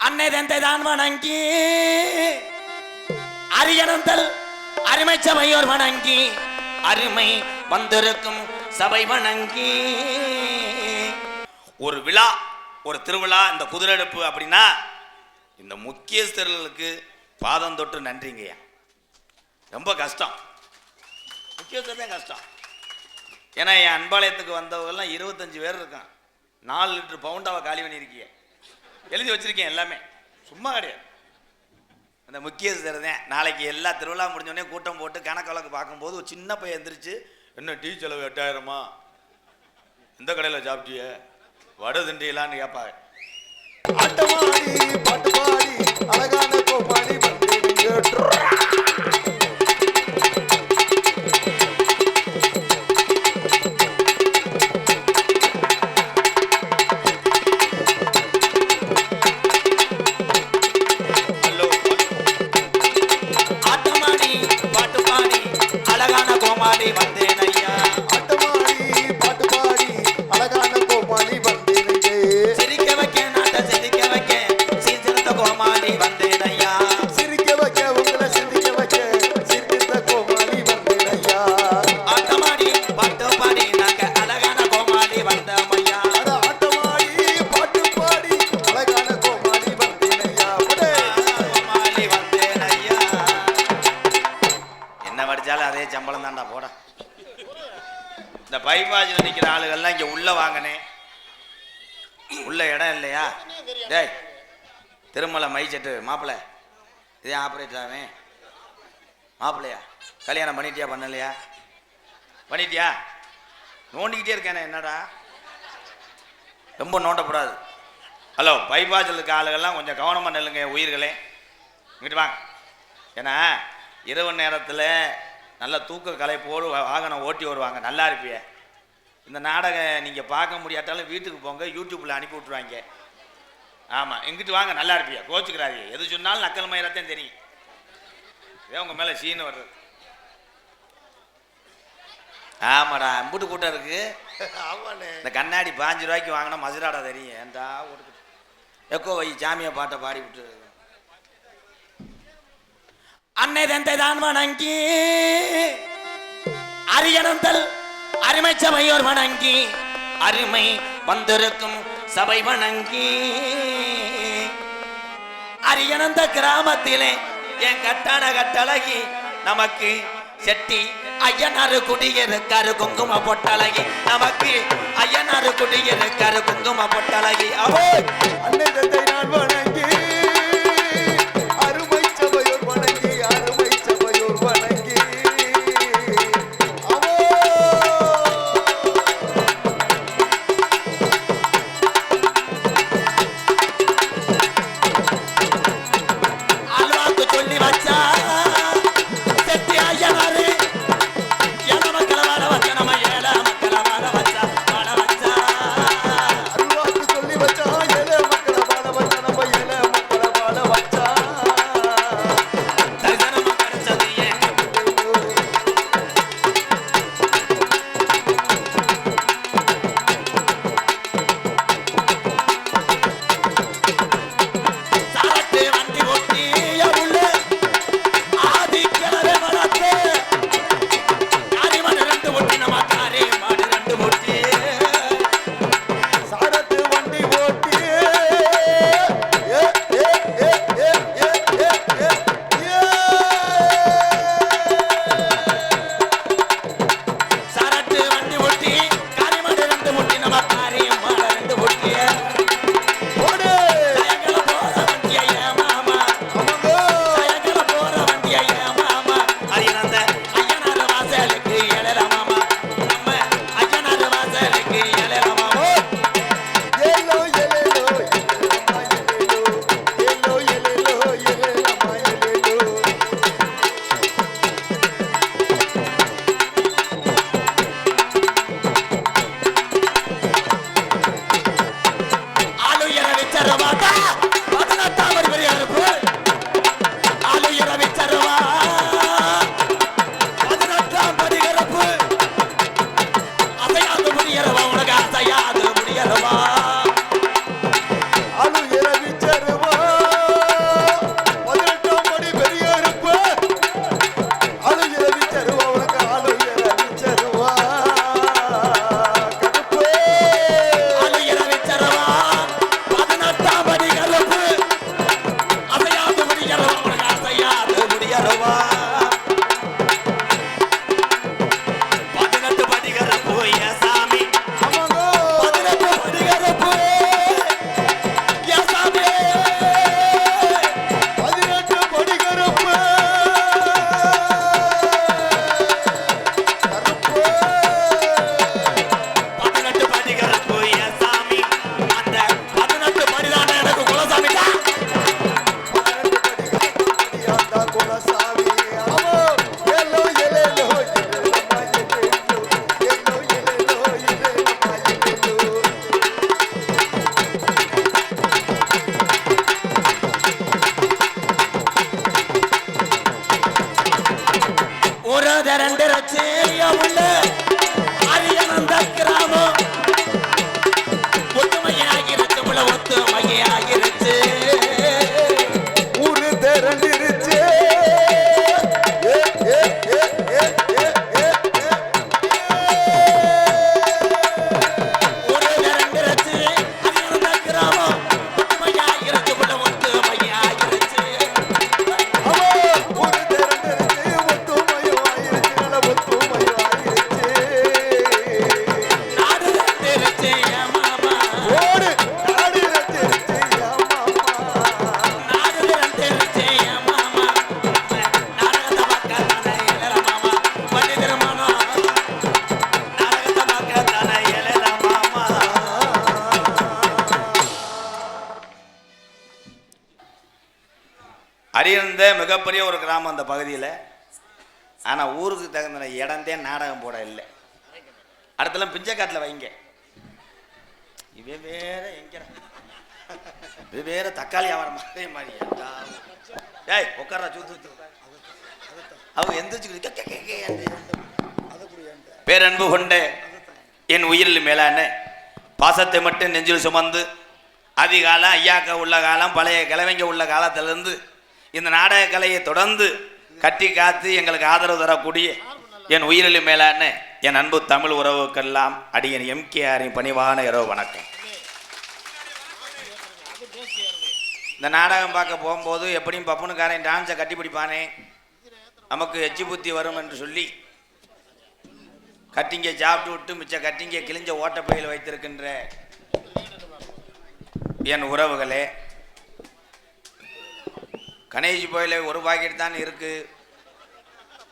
அன்னை தந்தை தான் வணங்கி அரியணந்தல் அருமை சபையோர் வணங்கி அருமை வந்திருக்கும் சபை வணங்கி. ஒரு விழா ஒரு திருவிழா இந்த குதிரெடுப்பு அப்படின்னா இந்த முக்கியஸ்தர்களுக்கு பாதம் தொட்டு நன்றிங்கய்யா. ரொம்ப கஷ்டம். முக்கியஸ்தர் தான் கஷ்டம். ஏன்னா என் அன்பாலயத்துக்கு வந்தவங்கெல்லாம் இருபத்தஞ்சு பேர் இருக்கான் நாலு லிட்டர் பவுண்டாவை காலி பண்ணியிருக்கியே. எழுதி வச்சிருக்கேன் எல்லாமே. சும்மா கிடையாது. அந்த முக்கியஸ்தர் தான் நாளைக்கு எல்லா திருவிழா முடிஞ்சோடனே கூட்டம் போட்டு கணக்கு வழக்கு பார்க்கும்போது ஒரு சின்ன பையன் எந்திரிச்சு என்ன டீ செலவு எட்டாயிரமா? எந்த கடையில் சாப்பிட்டிய? வடை திண்டியலான்னு கேட்பாங்க பாட்டு பாடி அழகான கோமாளி செட்டு மைச்சட்டு மாப்பிள்ளை இதே ஆப்ரேட் ஆவேன் மாப்பிள்ளையா கல்யாணம் பண்ணிட்டியா பண்ணலையா? பண்ணிட்டியா? நோண்டிக்கிட்டே இருக்கானே என்னடா? ரொம்ப நோண்டக்கூடாது. ஹலோ பைபாஜில் இருக்க ஆளுகள்லாம் கொஞ்சம் கவனமாக நெல்லுங்க உயிர்களே. இங்கிட்டு வாங்க. ஏன்னா இரவு நேரத்தில் நல்ல தூக்க கலைப்போடு வாகனம் ஓட்டி வருவாங்க. நல்லா இருப்பிய. இந்த நாடகம் நீங்கள் பார்க்க முடியாட்டாலும் வீட்டுக்கு போங்க யூடியூப்பில் அனுப்பி விட்ருவாங்க ஆமாம் இங்கிட்டு வாங்க நல்லா இருப்பியா? கோச்சுக்கிறாதீங்க எது சொன்னாலும் நக்கல் மயிரத்தையும் தெரியும். இதே உங்கள் மேலே சீனு வர்றது. ஆமாடா அம்புட்டு கூட்டம் இருக்குது ஆமாண்ணே. இந்த கண்ணாடி பாஞ்சு ரூபாய்க்கு வாங்கினா மதுராடா தெரியும். ஏன்டா கொடுத்து எக்கோ வை சாமியை பாட்டை பாடி விட்டு. அன்னை தந்தை தான் வணங்கி அரியணந்தல் அருமை சபையோர் வணங்கி அருமை வந்திருக்கும் சபை வணங்கி. அரியணந்த கிராமத்திலே என் கட்டான கட்டழகி நமக்கு செட்டி ஐயனாறு குடியிருக்காரு குங்கும பொட்டழகி. நமக்கு ஐயனாறு குடியிருக்காரு குங்கும பொட்டழகி. அவோ! அன்னை இருந்த மிகப்பெரிய ஒரு கிராமம் அந்த பகுதியில். ஆனால் ஊருக்கு தகுந்த இடந்தே நாடகம் போட இல்லை. அடுத்தலாம் பிஞ்சக்காட்டில் வைங்க. இவன் வேற எங்க இது வேற தக்காளி வியாபாரம் மாதிரி மாதிரி. ஏய் டேய் சூத்து அவங்க எந்திரிச்சு பேரன்பு கொண்ட என் உயிரில் மேலான பாசத்தை மட்டும் நெஞ்சில் சுமந்து அதிகாலம் ஐயாக்க உள்ள காலம் பழைய கிழமைங்க உள்ள காலத்திலிருந்து இந்த நாடக கலையை தொடர்ந்து கட்டி காத்து எங்களுக்கு ஆதரவு தரக்கூடிய என் உயிரிழி மேலான என் அன்பு தமிழ் உறவுக்கெல்லாம் அடியன் எம்கேஆரின் பணிவான இரவு வணக்கம். இந்த நாடகம் பார்க்க போகும்போது எப்படியும் பப்புனுக்காரன் டான்ஸை கட்டி பிடிப்பானே. நமக்கு எச்சி புத்தி வரும் என்று சொல்லி கட்டிங்க சாப்பிட்டு விட்டு மிச்ச கட்டிங்க கிழிஞ்ச ஓட்டப்பையில் வைத்திருக்கின்ற என் உறவுகளே கணேஷ் போயில ஒரு பாக்கெட் தான் இருக்கு?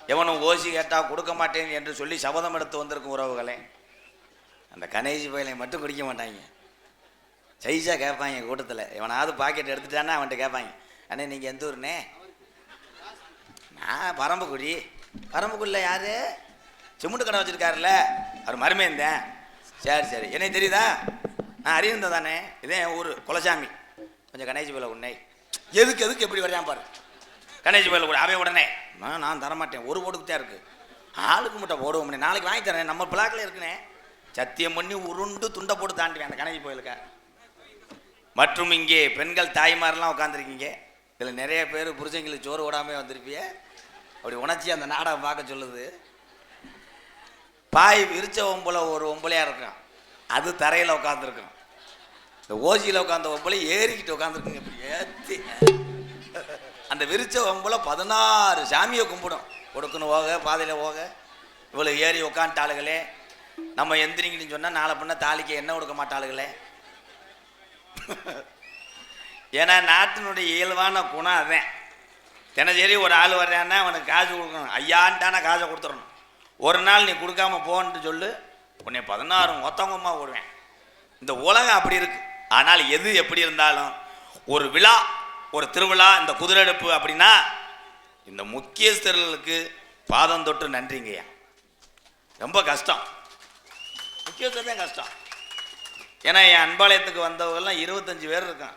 எவனும் ஓசி கேட்டால் கொடுக்க மாட்டேன் என்று சொல்லி சபதம் எடுத்து வந்திருக்கும் உறவுகளே. அந்த கணேஷ் போயிலை மட்டும் குடிக்க மாட்டாங்க. சைஸாக கேட்பாங்க கூட்டத்தில். எவனாவது பாக்கெட் எடுத்துட்டான்னா அவன்கிட்ட கேட்பாங்க அண்ணே நீங்கள் எந்த ஊருண்ணே? நான் பரம்புக்குடி. பரம்புக்குடியில் யாரு? சிமெண்ட் கடை வச்சுருக்காருல்ல அவர் மருமேந்தேன் சரி சரி. என்னை தெரியுதா? நான் அறியிருந்தேன் தானே. இதே என் ஊர் குலசாமி. கொஞ்சம் கணேஷ் பேல உன்னை எதுக்கு எதுக்கு எப்படி வரையான் பாரு? கணேஷ் பேல கூட அவன் உடனே. நான் நான் தரமாட்டேன். ஒரு போட்டுக்கு தான் இருக்கு. ஆளுக்கு மட்டும் போடுவோம் நாளைக்கு வாங்கி தரேன். நம்ம பிளாக்கில் இருக்குனே. சத்தியம் பண்ணி உருண்டு துண்டை போட்டு தாண்டுவேன் அந்த கணேஷ் கோயிலுக்கு. மற்றும் இங்கே பெண்கள் தாய்மாரெலாம் உட்காந்துருக்கீங்க இதில் நிறைய பேர் புருஷங்களுக்கு சோறு ஓடாமல் வந்திருப்பிய. அப்படி உணர்ச்சி அந்த நாடகம் பார்க்க சொல்லுது. பாய் விரிச்ச ஒம்பளை ஒரு ஒம்பளையாக இருக்கும் அது தரையில் உட்காந்துருக்கும் இந்த ஓசியில் உட்காந்த ஒம்பளை ஏறிக்கிட்டு உட்காந்துருக்குங்க இப்படி ஏற்றி அந்த விரிச்ச ஒம்பளை பதினாறு சாமியை கும்பிடும். கொடுக்கணும் போக பாதையில் போக. இவ்வளோ ஏறி உட்காந்துட்டாளுகளே நம்ம எந்திரிங்கன்னு சொன்னால் நாளை பண்ண தாலிக்கு என்ன கொடுக்க மாட்டாளுகளே. ஏன்னா நாட்டினுடைய இயல்பான குணம் அதான். தினசரி ஒரு ஆள் வர்றான்னா அவனுக்கு காசு கொடுக்கணும். ஐயான்ட்டானா காசை கொடுத்துடணும். ஒரு நாள் நீ கொடுக்காம போன்ட்டு சொல்லு உன்னை பதினாறு மொத்தங்கம்மா போடுவேன். இந்த உலகம் அப்படி இருக்குது ஆனால் எது எப்படி இருந்தாலும் ஒரு விழா ஒரு திருவிழா இந்த குதிரெடுப்பு அப்படின்னா இந்த முக்கியஸ்தர்களுக்கு பாதம் தொட்டு நன்றிங்கய்யா. ரொம்ப கஷ்டம். முக்கியஸ்தர் தான் கஷ்டம். ஏன்னா என் அன்பாலயத்துக்கு வந்தவங்கெல்லாம் இருபத்தஞ்சி பேர் இருக்கான்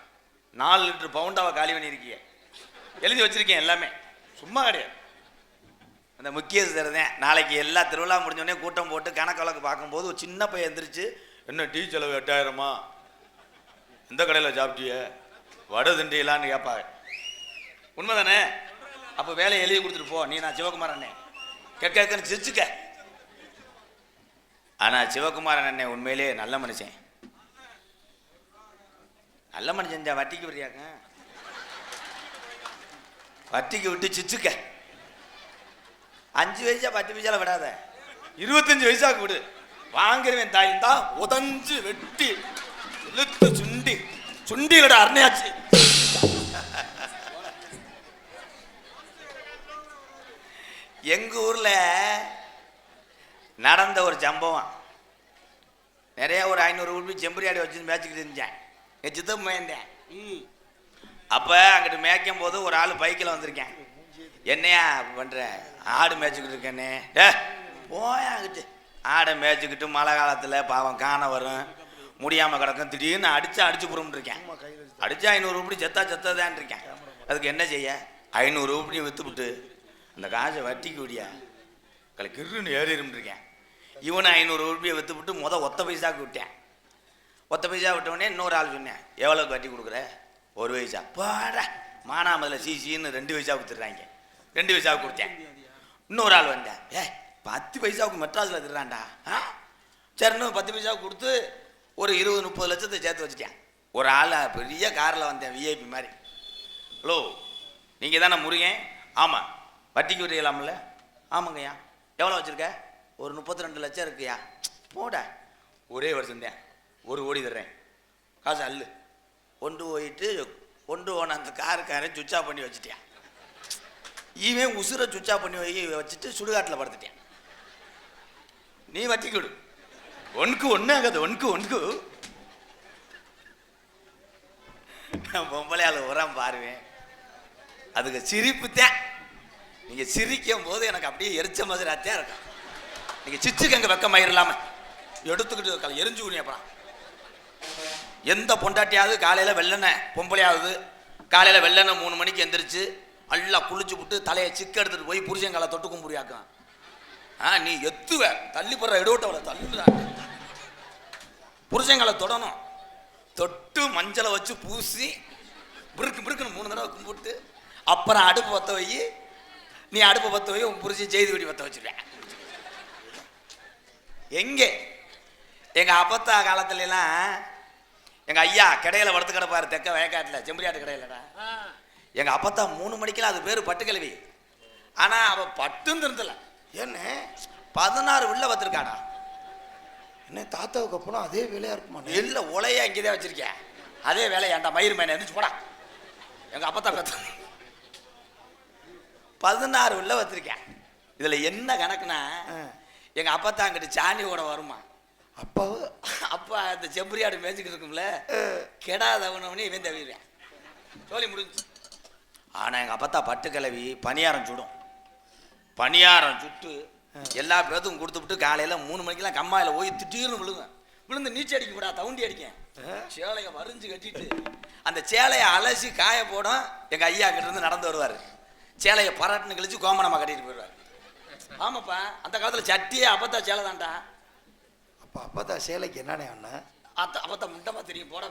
நாலு லிட்டர் பவுண்டாவை காலி பண்ணியிருக்கீங்க எழுதி வச்சுருக்கேன் எல்லாமே. சும்மா கிடையாது. அந்த முக்கியஸ்தர் தான். நாளைக்கு எல்லா திருவிழா முடிஞ்சோடனே கூட்டம் போட்டு கணக்கு வழக்கு பார்க்கும்போது ஒரு சின்ன பையன் எந்திரிச்சு என்ன டீ செலவு எட்டாயிரமா? எந்த கடையில் சாப்பிட்டிய? வடை திண்டியலான்னு கேட்பா உண்மைதானே? அப்போ வேலையை எழுதி கொடுத்துட்டு போ. நீ நான் சிவகுமார் அண்ணே கேட்க கேட்கன்னு சிரிச்சுக்க. ஆனால் சிவகுமாரன் அண்ணே உண்மையிலே நல்ல மனுஷன். நல்ல மனுஷன் இந்த வட்டிக்கு வரியாங்க. வட்டிக்கு விட்டு சிச்சுக்க அஞ்சு வயசா பத்து வயசால விடாத. இருபத்தஞ்சு வயசாக்கு விடு. வாங்குறவன் தாயும் தான் உதஞ்சு வெட்டி. இழுத்து சுண்டி சுண்டிலோட அருணையாச்சு. எங்க ஊர்ல நடந்த ஒரு சம்பவம். நிறைய ஒரு ஐநூறு உருப்பி செம்பரியாடி வச்சு மேய்ச்சிக்கிட்டு இருந்தேன். என் சித்தப்பு மேய்ந்தேன். அப்போ அங்கிட்டு மேய்க்கும் போது ஒரு ஆள் பைக்கில் வந்திருக்கேன். என்னையா பண்ணுற ஆடு மேய்ச்சிக்கிட்டு இருக்கேனே. டே போயா அங்கிட்டு. ஆடை மேய்ச்சிக்கிட்டு மழை காலத்தில் பாவம் காண வரும். முடியாமல் கிடக்கும். திடீர்னு அடிச்சு அடிச்சு புறம்னு இருக்கேன் அடிச்சு ஐநூறு ரூபாய் செத்தா செத்ததான் இருக்கேன் அதுக்கு என்ன செய்ய? ஐநூறு ரூபாய் விற்றுப்புட்டு அந்த காசை வட்டிக்கு விடியா. கலை கிருன்னு ஏறிடும் இருக்கேன் இவனை ஐநூறு ரூபாயை விற்றுப்புட்டு முத ஒத்த பைசாக்கு விட்டேன். ஒத்த பைசா விட்டவொடனே இன்னொரு ஆள் சொன்னேன் எவ்வளோக்கு வட்டி கொடுக்குற? ஒரு பைசா. பாடா. மானாமதில் சிசின்னு ரெண்டு பைசா கொடுத்துட்றாங்க ரெண்டு பைசாவுக்கு கொடுத்தேன். இன்னொரு ஆள் வந்தேன். ஏ பத்து பைசாவுக்கு மெட்ராஸில் திருறான்டா ஆ? சரின்னு பத்து பைசாவுக்கு கொடுத்து ஒரு இருபது முப்பது லட்சத்தை சேர்த்து வச்சுட்டேன். ஒரு ஆள் பெரிய காரில் வந்தேன் விஐபி மாதிரி. ஹலோ நீங்கள் தானே முருகன்? ஆமாம் வட்டிக்கு விட்டுக்கலாம்ல? ஆமாங்கய்யா. எவ்வளோ வச்சுருக்க? ஒரு முப்பத்தி ரெண்டு லட்சம் இருக்குயா போட. ஒரே வருஷந்தேன் ஒரு ஓடி தர்றேன். காசு அல்லு கொண்டு போயிட்டு கொண்டு போன அந்த காருக்காரன் சுவிட்ச் பண்ணி வச்சுட்டேன் இவன் உசுரை சுவிட்சாக பண்ணி வை வச்சுட்டு சுடுகாட்டில் படுத்துட்டேன். நீ வட்டிக்கு விடு ஒன்றே ஒன்று ஆகாது ஒன்றுக்கு ஒன்றுக்கு நான் பொம்பளை ஆள் உரம் பாருவேன். அதுக்கு சிரிப்பு தான் நீங்கள் சிரிக்கும் போது எனக்கு அப்படியே எரிச்ச மாதிரி தான் இருக்கும். நீங்கள் சிச்சுக்கு வெக்க மயிர் எடுத்துக்கிட்டு கல- எரிஞ்சு விடுங்க அப்புறம். எந்த பொண்டாட்டியாவது காலையில் வெள்ளனை பொம்பளையாவது காலையில் வெள்ளனை மூணு மணிக்கு எந்திரிச்சு நல்லா குளிச்சு விட்டு தலையை சிக்க எடுத்துகிட்டு போய் புருஷன் காலை தொட்டு கும்புரியாக்கும் ஆ நீ எத்துவ. தள்ளி போடுற எடுவட்டவளை தள்ளுற புருஷங்களை தொடணும். தொட்டு மஞ்சளை வச்சு பூசி பிறுக்கு பிறுக்குன்னு மூணு தடவை கும்பிட்டு அப்புறம் அடுப்பு பற்ற வை. நீ அடுப்பு பற்ற வை உன் புருஷன் செய்தி வெடி பற்ற வச்சிருவேன் எங்கே? எங்க அப்பத்தா காலத்துல எல்லாம் எங்க ஐயா கடையில வளர்த்து கிடப்பாரு தெக்க வயக்காட்டுல செம்பரியாட்டு கடையிலடா. எங்க அப்பத்தா மூணு மணிக்கெல்லாம் அது பேரு பட்டுக்கிழவி ஆனா அவ பட்டும் திருந்தல என்ன? பதினாறு உள்ள வந்திருக்காடா. என்ன தாத்தாவுக்கு அப்புறம் அதே வேலையா இருக்குமா? இல்ல உலைய இங்கேதான் வச்சிருக்கேன். அதே வேலை ஏன்டா மயிர் மேன எந்திரிச்சு போடா. எங்க அப்பத்தா கத்து பதினாறு உள்ள வச்சிருக்கேன். இதுல என்ன கணக்குனா ஆ. எங்க அப்பத்தா அங்கிட்டு சாணி கூட வருமா? அப்பாவு அப்பா அந்த செம்பரியாடு மேய்ச்சிக்கிட்டு இருக்கும்ல கெடாதவனவனே இவன் தவிடுவேன் சொல்லி முடிஞ்சு. ஆனா எங்க அப்பத்தா பட்டு கிளவி பணியாரம் சுடும். பணியாரம் சுட்டு எல்லா பேத்துக்கும் கொடுத்துவிட்டு காலையில மூணு மணிக்கெல்லாம் கம்மாயில போய் திடீர்னு விழுங்க. விழுந்து நீச்சல் அடிக்க கூடா தவுண்டி அடிக்கேன். சேலையை வரிஞ்சு கட்டிட்டு அந்த சேலையை அலசி காய போடும் எங்க ஐயா கிட்ட இருந்து நடந்து வருவாரு. சேலையை பரட்டுன்னு கழிச்சு கோமணமா கட்டிட்டு போயிடுவாரு. ஆமாப்பா அந்த காலத்துல சட்டியே அப்பத்தா சேலை தான்டா. அப்ப அப்பதா சேலைக்கு என்னண்ணே அண்ணன் அத்த அப்பத்த முண்டமா தெரியும் போட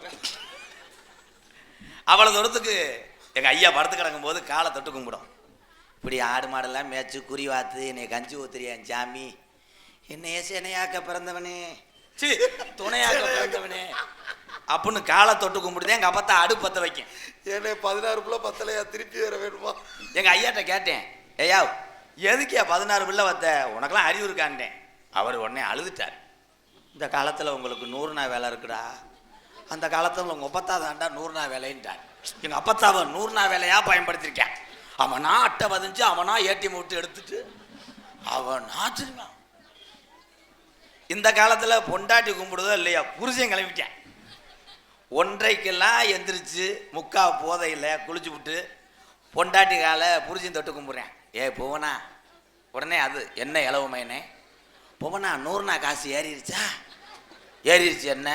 அவ்வளவு தூரத்துக்கு எங்க ஐயா படுத்து கிடக்கும் போது காலை தொட்டு கும்பிடும். இப்படி ஆடு மாடெல்லாம் மேய்ச்சு குறி வாத்து என்னை கஞ்சி ஊத்துறியான் சாமி. என்னைய சேனையாக்க பிறந்தவனே? சி. துணையாக்க பிறந்தவனே? அப்படின்னு காலை தொட்டு கும்பிடுதே எங்க அப்பத்தா அடுப்பு பத்த வைக்கும். ஏன்னே பதினாறு புள்ள பத்தலையா? திருப்பி வர வேணுமா? எங்க ஐயாட்ட கேட்டேன். ஐயா எதுக்கியா பதினாறு பிள்ளை வத்த உனக்கெல்லாம் அறிவு இருக்கான்ட்டேன். அவர் உடனே அழுதுட்டார். இந்த காலத்தில் உங்களுக்கு நூறு நாள் வேலை இருக்குடா. அந்த காலத்தில் உங்கள் ஒப்பத்தா தாண்டா நூறு நாள் வேலைன்ட்டார். எங்கள் அப்பத்தாவை நூறு நாள் வேலையாக பயன்படுத்தியிருக்கேன் அவனா அட்டை வதஞ்சு அவனா ஏடிஎம் விட்டு எடுத்துட்டு அவன் நாச்சிருக்கான் இந்த காலத்தில் பொண்டாட்டி கும்பிடுதோ இல்லையா புருஷன் கிளம்பிட்டேன். ஒன்றைக்கெல்லாம் எந்திரிச்சு முக்கா போதையில் குளிச்சு விட்டு பொண்டாட்டி காலை புரிஜின் தொட்டு கும்பிட்றேன். ஏ புவனா உடனே அது என்ன இளவு மையனே? புவனா நூறுனா காசு ஏறிடுச்சா ஏறிடுச்சு என்ன?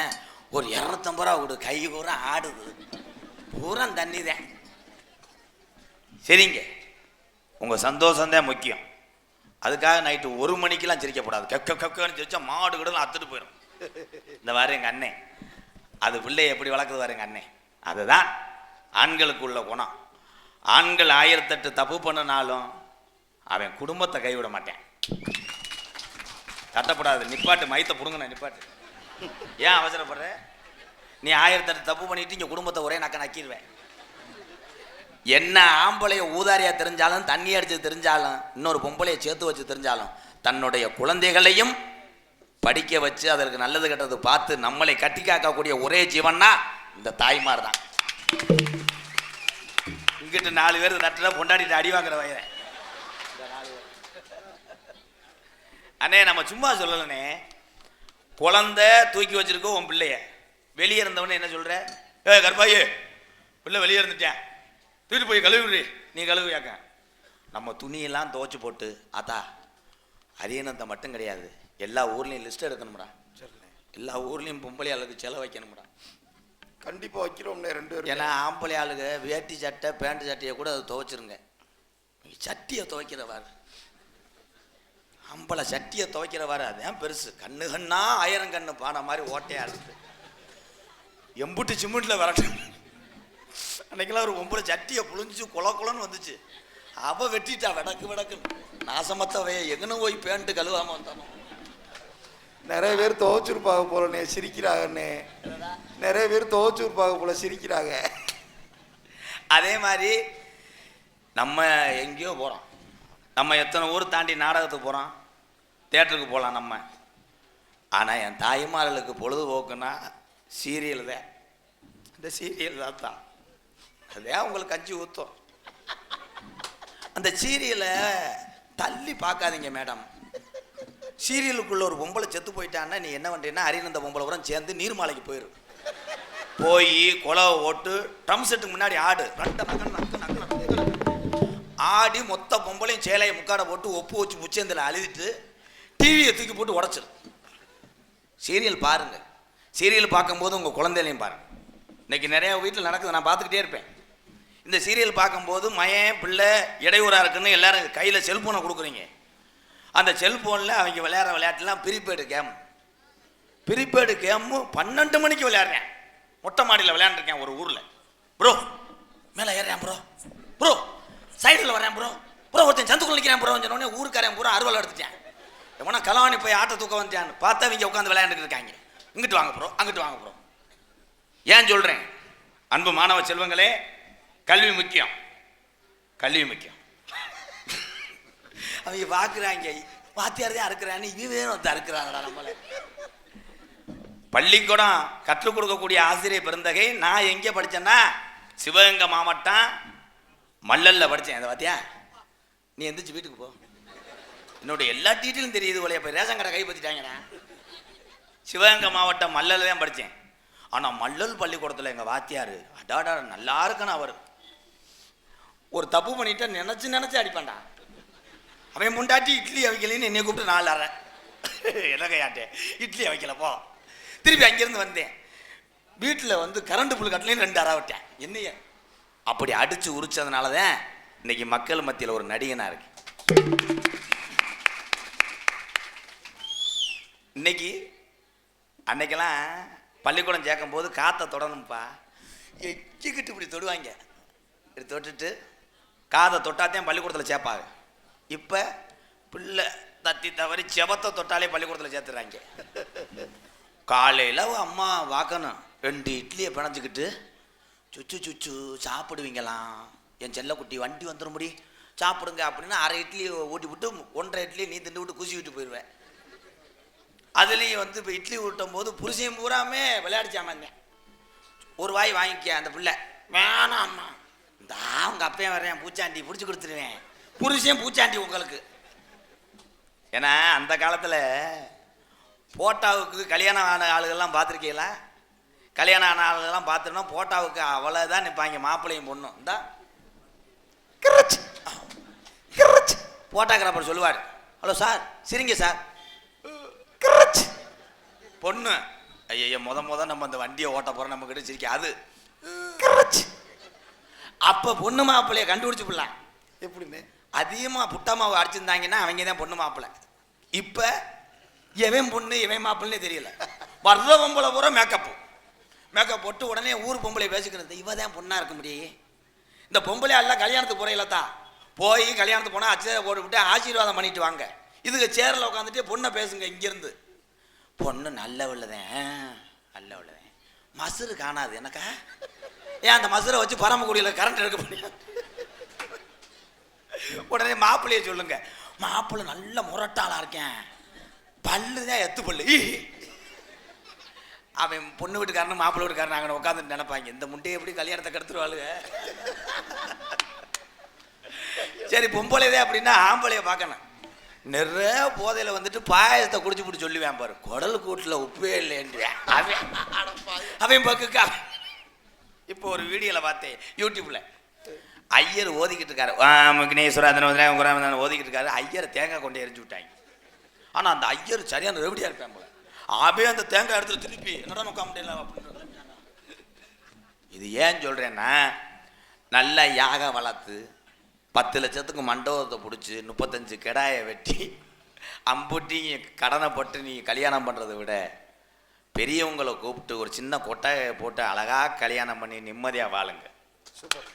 ஒரு இரநூத்தம்பது ரூபா கொடு கை பூரா ஆடுது. பூரா தண்ணி தான் சரிங்க. உங்கள் சந்தோஷம்தான் முக்கியம். அதுக்காக நைட்டு ஒரு மணிக்கெலாம் சிரிக்கப்படாது. கக்க கக்கன்னு சிரிச்சா மாடு கூட அத்துட்டு போயிடும் இந்த வாரம் எங்கள் அண்ணன் அது பிள்ளையை எப்படி வளர்க்குது பாரு எங்கள் அண்ணன் அதுதான் ஆண்களுக்கு உள்ள குணம். ஆண்கள் ஆயிரத்தெட்டு தப்பு பண்ணினாலும் அவன் குடும்பத்தை கைவிட மாட்டேன். தட்டப்படாது. நிப்பாட்டு மயத்தை பிடுங்கண்ண நிப்பாட்டு. ஏன் அவசரப்படுற? நீ ஆயிரத்தெட்டு தப்பு பண்ணிட்டு இங்கே குடும்பத்தை ஒரே நக்க நக்கிடுவேன் என்ன ஆம்பளைய ஊதாரியா தெரிஞ்சாலும் தண்ணி அடிச்சு தெரிஞ்சாலும் இன்னொரு பொம்பளைய சேர்த்து வச்சு தெரிஞ்சாலும் தன்னுடைய குழந்தைகளையும் படிக்க வச்சு அதற்கு நல்லது கெட்டது பார்த்து நம்மளை கட்டி காக்கக்கூடிய ஒரே ஜீவன்னா இந்த தாய்மார் தான் இங்கிட்டு நாலு பேர் நட்டுல பொண்டாடிட்டு அடி வாங்குற வயிறேன் அண்ணே நம்ம சும்மா சொல்லலனே குழந்தை தூக்கி வச்சிருக்கோம் உன் பிள்ளைய. வெளியே இருந்தவனே என்ன சொல்ற? ஏ கருப்பாயி பிள்ளை வெளியே இருந்துட்டேன். தூக்கிட்டு போய் கழுவுறி. நீ கழுவியாக்க நம்ம துணியெல்லாம் துவைச்சு போட்டு ஆத்தா அரியணத்தை மட்டும் கிடையாது. எல்லா ஊர்லேயும் லிஸ்ட் எடுக்கணும்டா. எல்லா ஊர்லேயும் பொம்பளை ஆளுக்கு செலவு வைக்கணும்டா. கண்டிப்பா வைக்கிறோம்ண்ணே ரெண்டு பேரும். ஏன்னா ஆம்பளை ஆளுங்க வேட்டி சட்டை பேண்ட் சட்டையை கூட அது துவைச்சிருங்க. சட்டியை துவைக்கிறவாரு ஆம்பளை சட்டியை துவைக்கிறவாரு அதான் பெருசு. கண்ணு கண்ணா ஆயிரம் கண்ணு பானை மாதிரி ஓட்டையா இருக்கு. எம்புட்டு சிமெண்ட்ல வரட்டும் அன்னைக்கெல்லாம் ஒரு ஒம்பளை சட்டியை புழிஞ்சு குல குலன்னு வந்துச்சு. அவ வெட்டிட்டா விடக்கு விடக்குன்னு நாசமத்தவைய எங்கன்னு போய் பேண்ட்டு கழுவாம வந்தானோ நிறைய பேர் துவைச்சிருப்பாங்க போலண்ணே சிரிக்கிறாங்கண்ணே நிறைய பேர் துவைச்சிருப்பாங்க போல சிரிக்கிறாங்க. அதே மாதிரி நம்ம எங்கேயோ போகிறோம் நம்ம எத்தனை ஊர் தாண்டி நாடகத்துக்கு போகிறோம் தேட்டருக்கு போகலாம் நம்ம. ஆனால் என் தாய்மார்களுக்கு பொழுதுபோக்குன்னா சீரியல் தான். இந்த சீரியல் தான் தான். அதே உங்களுக்கு கஞ்சி ஊற்றும் அந்த சீரியலை தள்ளி பார்க்காதீங்க மேடம். சீரியலுக்குள்ள ஒரு பொம்பளை செத்து போயிட்டான்னா நீ என்ன பண்ணுறீன்னா அரியநந்த பொம்பளை கூட சேர்ந்து நீர்மாலைக்கு போயிடும் போய் குலவை ஓட்டு ட்ரம் செட்டுக்கு முன்னாடி ஆடு. ரெண்டு நக்கு நக்கு நக்கு. ஆடி மொத்த பொம்பளையும் சேலையை முக்காடை போட்டு ஒப்பு வச்சு முச்சந்தில் அழுதிட்டு டிவியை தூக்கி போட்டு உடச்சிரு. சீரியல் பாருங்கள் சீரியல் பார்க்கும்போது உங்கள் குழந்தைகளையும் பாருங்கள் இன்னைக்கு நிறையா வீட்டில் நடக்குது நான் பார்த்துக்கிட்டே இருப்பேன். இந்த சீரியல் பார்க்கும்போது மயன் பிள்ளை இடையூறாக இருக்குன்னு எல்லாரும் கையில் செல்ஃபோனை கொடுக்குறீங்க. அந்த செல்ஃபோனில் அவங்க விளையாடுற விளையாட்டுலாம் ப்ரீபெய்டு கேம். ப்ரீபெய்டு கேமு பன்னெண்டு மணிக்கு விளையாடுறேன். மொட்டை மாடியில் விளையாண்டுருக்கேன் ஒரு ஊரில். ப்ரோ மேலே ஏறுறேன் ப்ரோ. ப்ரோ சைடில் வரேன் ப்ரோ. ப்ரோ ஒருத்தன் சந்துக்குள் நிற்கிறேன் ப்ரோ சொன்னோடனே ஊருக்காரன் பூரா அறுவல் எடுத்துட்டேன். எவனா கலவாணி போய் ஆட்டை தூக்க வந்துட்டான்னு பார்த்தா இவங்க உட்காந்து விளையாண்டுட்டு இருக்காங்க. இங்கிட்டு வாங்க ப்ரோ அங்கிட்டு வாங்க ப்ரோ. ஏன் சொல்கிறேன் அன்பு மாணவ செல்வங்களே கல்வி முக்கியம். கல்வி முக்கியம். அவங்க பார்க்குறாங்க. வாத்தியார் தான் அறுக்கிறான்னு இவன் வந்து அறுக்கிறாங்கடா நம்மளை. பள்ளிக்கூடம் கற்றுக் கொடுக்கக்கூடிய ஆசிரியர் பெருந்தகை நான் எங்கே படித்தேன்னா சிவகங்கை மாவட்டம் மல்லல்ல படித்தேன் அதை பார்த்தியா நீ எந்திரிச்சு வீட்டுக்கு போ. என்னோட எல்லா டீட்டெயிலும் தெரியுது போலயே போய் ரேஷன் கடை கைப்பற்றிட்டாங்கண்ணா சிவகங்கை மாவட்டம் மல்லல்ல தான் படித்தேன் ஆனால் மல்லல் பள்ளிக்கூடத்தில் எங்கள் வாத்தியார் அடாடா நல்லா இருக்கணும் அவர். ஒரு தப்பு பண்ணிட்டா நினச்சி நினச்சி அடிப்பான்டா. அவன் முண்டாட்டி இட்லி அவைக்கலன்னு என்னை கூப்பிட்டு நாலு அரை இலகையாட்டே இட்லி அவைக்கலப்போ திருப்பி அங்கேருந்து வந்தேன். வீட்டில் வந்து கரண்ட் புல் கட்டலையும் ரெண்டு அரை விட்டேன். என்னைய? அப்படி அடித்து உரிச்சதுனால தான் இன்னைக்கு மக்கள் மத்தியில் ஒரு நடிகனாக இருக்கு. இன்னைக்கு அன்னைக்கெல்லாம் பள்ளிக்கூடம் சேர்க்கும் போது காற்றை தொடணும்ப்பா எச்சிக்கிட்டு இப்படி தொடுவாங்க. இப்படி தொட்டுட்டு காதை தொட்டாத்தையும் பள்ளிக்கூடத்தில் சேர்ப்பாங்க. இப்போ பிள்ளை தத்தி தவறி செபத்தை தொட்டாலே பள்ளிக்கூடத்தில் சேர்த்துறாங்க. காலையில் அம்மா வாக்கணும். ரெண்டு இட்லியை பிணைஞ்சிக்கிட்டு சுச்சு சுச்சு சாப்பிடுவீங்களாம். என் செல்லக்குட்டி வண்டி வந்துடும் முடி சாப்பிடுங்க அப்படின்னு அரை இட்லி ஊட்டி விட்டு ஒன்றரை இட்லி நீ திண்டு விட்டு குசி விட்டு போயிடுவேன். அதுலேயும் வந்து இப்போ இட்லி ஊட்டும் போது புருஷையும் பூராமே விளையாடிச்சாமங்க ஒரு வாய் வாங்கிக்க அந்த பிள்ளை. வேணாம் அம்மா. இந்த அவங்க அப்பையும் வரேன் பூச்சாண்டி பிடிச்சி கொடுத்துருவேன். புருஷன் பூச்சாண்டி உங்களுக்கு. ஏன்னா அந்த காலத்தில் போட்டாவுக்கு கல்யாணம் ஆன ஆளுகள்லாம் பார்த்துருக்கீங்களா? கல்யாணம் ஆன ஆளுகள்லாம் பார்த்தோன்னா போட்டாவுக்கு அவ்வளோதான் நிற்பாங்க மாப்பிள்ளையும் பொண்ணும். இந்தா. கிரச் கிரச் போட்டாக்கிறாப்பர் சொல்லுவார். ஹலோ சார் சிரிங்க சார். கிரச் பொண்ணு. ஐயய்ய முத முத நம்ம அந்த வண்டியை ஓட்ட போகிறோம் நம்ம கிட்ட சிரிக்க. அது. கிரச் அப்போ பொண்ணு மாப்பிள்ளைய கண்டுபிடிச்சு போடலாம் எப்படின்னு அதிகமாக புட்டா மாவு அடிச்சிருந்தாங்கன்னா அவங்க தான் பொண்ணு மாப்பிள்ளை. இப்போ எவன் பொண்ணு எவன் மாப்பிள்ளைனே தெரியல. வர்ற பொம்பளை பூரா மேக்கப்பு மேக்கப் போட்டு உடனே ஊர் பொம்பளை பேசிக்கிறது. இவ தான் பொண்ணாக இருக்க முடியும். இந்த பொம்பளை எல்லாம் கல்யாணத்துக்கு தான் போய் கல்யாணத்துக்கு போனால் அச்சதை போட்டு விட்டு ஆசீர்வாதம் பண்ணிட்டு வாங்க. இதுக்கு சேரில் உட்காந்துட்டு பொண்ணை பேசுங்க இங்கேருந்து. பொண்ணு நல்ல உள்ளதேன் நல்ல உள்ளதேன் மசுறு காணாது எனக்கா? ஏன் அந்த மசுரை வச்சு பரமக்குடியில் கரண்ட் எடுக்க முடியாது உடனே மாப்பிள்ளைய சொல்லுங்க மாப்பிள்ளை நல்ல முரட்டாளா இருக்கேன். பல்லு தான் எத்து பல்லு. அவன் பொண்ணு வீட்டுக்காரனு மாப்பிள்ளை வீட்டுக்காரன் அங்கே உட்காந்துட்டு நினைப்பாங்க இந்த முட்டையை எப்படி கல்யாணத்தை கெடுத்துருவாளுங்க? சரி பொம்பளைதே அப்படின்னா ஆம்பளைய பார்க்கணும். நிறைய போதையில் வந்துட்டு பாயசத்தை குடிச்சு பிடிச்சி சொல்லுவேன் பாரு. குடல் கூட்டில் உப்பே இல்லைன்றேன் அவன் அவன் பக்குக்கா இப்போ ஒரு வீடியோவில் பார்த்தேன் யூடியூப்ல. ஐயர் ஓதிக்கிட்டு இருக்காரு. விக்னேஸ்வரன் ஓதிக்கிட்டு இருக்காரு. ஐயரை தேங்காய் கொண்டு எரிஞ்சு விட்டாங்க. ஆனால் அந்த ஐயர் சரியான ரெவடியாக இருப்பேன் போல. அப்படியே அந்த தேங்காய் எடுத்து திருப்பி என்னடா நோக்க முடியல அப்படின்னு இது ஏன் சொல்கிறேன்னா நல்ல யாக வளர்த்து பத்து லட்சத்துக்கு மண்டபத்தை பிடிச்சி முப்பத்தஞ்சு கெடாயை வெட்டி அம்புட்டி கடனை போட்டு நீ கல்யாணம் பண்ணுறதை விட பெரியவங்களை கூப்பிட்டு ஒரு சின்ன கொட்டாயை போட்டு அழகாக கல்யாணம் பண்ணி நிம்மதியாக வாழுங்க. சூப்பர்.